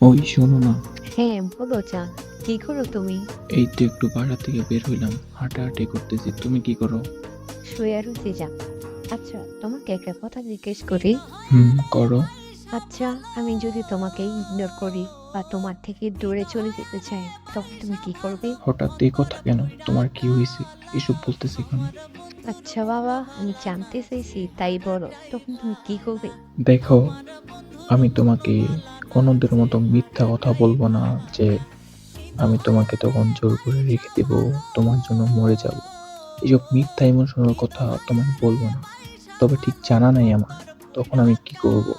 ওই শোনো না। হ্যাঁ বলো চা। কি করো তুমি? এই তো একটু বাড়া থেকে বের হইলাম। হাঁটাহাঁটি করতেছি। তুমি কি করো? শুয়ে রুচি যা আচ্ছা তোমাকে একটা কথা জিজ্ঞেস করি। হুম করো। আচ্ছা আমি যদি তোমাকে ইগনোর করি বা তোমার থেকে দূরে চলে যেতে চাই তখন তুমি কি করবে? হঠাৎ এই কথা কেন? তোমার কি হয়েছে এসব বলতেছি কেন? আচ্ছা বাবা আমি জানতে চাইছি তাই বলো। তখন তুমি কি করবে? দেখো আমি তোমাকে অন্যদের মতো মিথ্যা কথা বলব না যে আমি তোমাকে তখন জোর করে রেখে দেব, তোমার জন্য মরে যাব। এসব মিথ্যা ইমোশনাল কথা তোমাকে বলব না। তবে ঠিক জানা নাই আমার, তখন আমি কি করব?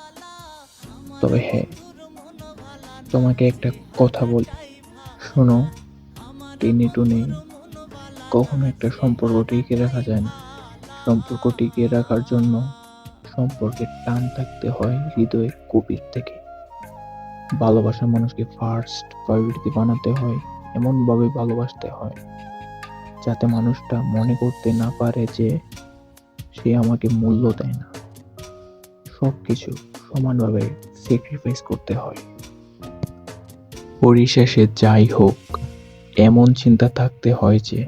তবে হ্যাঁ তোমাকে একটা কথা বলি। শোনো, টেনে টুনে কখনো একটা সম্পর্ক টিকে রাখা যায় না। সম্পর্ক টিকিয়ে রাখার জন্য সম্পর্কের টান থাকতে হয় হৃদয়ের কবির থেকে। ভালোবাসার মানুষকে ফার্স্ট প্রায়োরিটি বানাতে হয়, এমনভাবে ভালোবাসতে হয়, যাতে মানুষটা মনে করতে না পারে যে সে আমাকে মূল্য দেয় না। সব কিছু সমানভাবে স্যাক্রিফাইস করতে হয়। পরিশেষে যাই হোক, এমন চিন্তা থাকতে হয় যে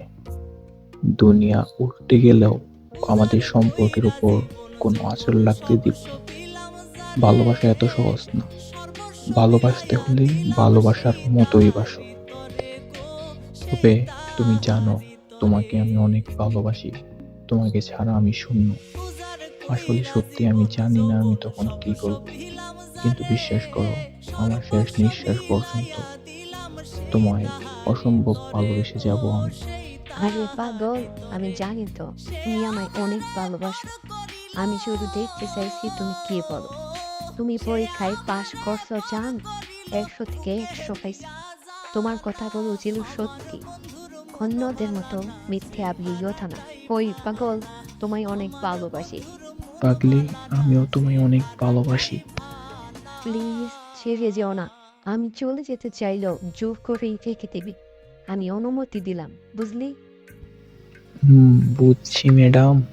দুনিয়া উঠতে গেলেও আমাদের সম্পর্কের উপর কোনো আচর লাগতে দিব ভালোবাসা এত সহজ না। ভালোবাসতে হলে ভালোবাসার মতোই বাসো। তবে তুমি জানো, তোমাকে আমি অনেক ভালোবাসি। তোমাকে ছাড়া আমি শূন্য। আসলে সত্যি আমি জানি না আমি তখন কি করব। কিন্তু বিশ্বাস করো, আমার শেষ নিঃশ্বাস পর্যন্ত তোমায় অসম্ভব ভালোবেসে যাব আমি। আরে পাগল, আমি জানি তো, তুমি আমায় অনেক ভালোবাসো। আমি শুধু দেখতে চাইছি তুমি কি বলো। তুমি পরীক্ষায় পাশ করছ চান একশো থেকে একশো পাইছো? তোমার কথাগুলো ছিল সত্যি। অন্যদের মতো মিথ্যে আবলিয়তা না ওই পাগল তোমায় অনেক ভালোবাসি। পাগলি আমিও তোমায় অনেক ভালোবাসি। প্লিজ ছেড়ে যেও না। আমি চলে যেতে চাইলেও জোর করেই রেখে দেবে। আমি অনুমতি দিলাম বুঝলি? হুম বুঝছি ম্যাডাম।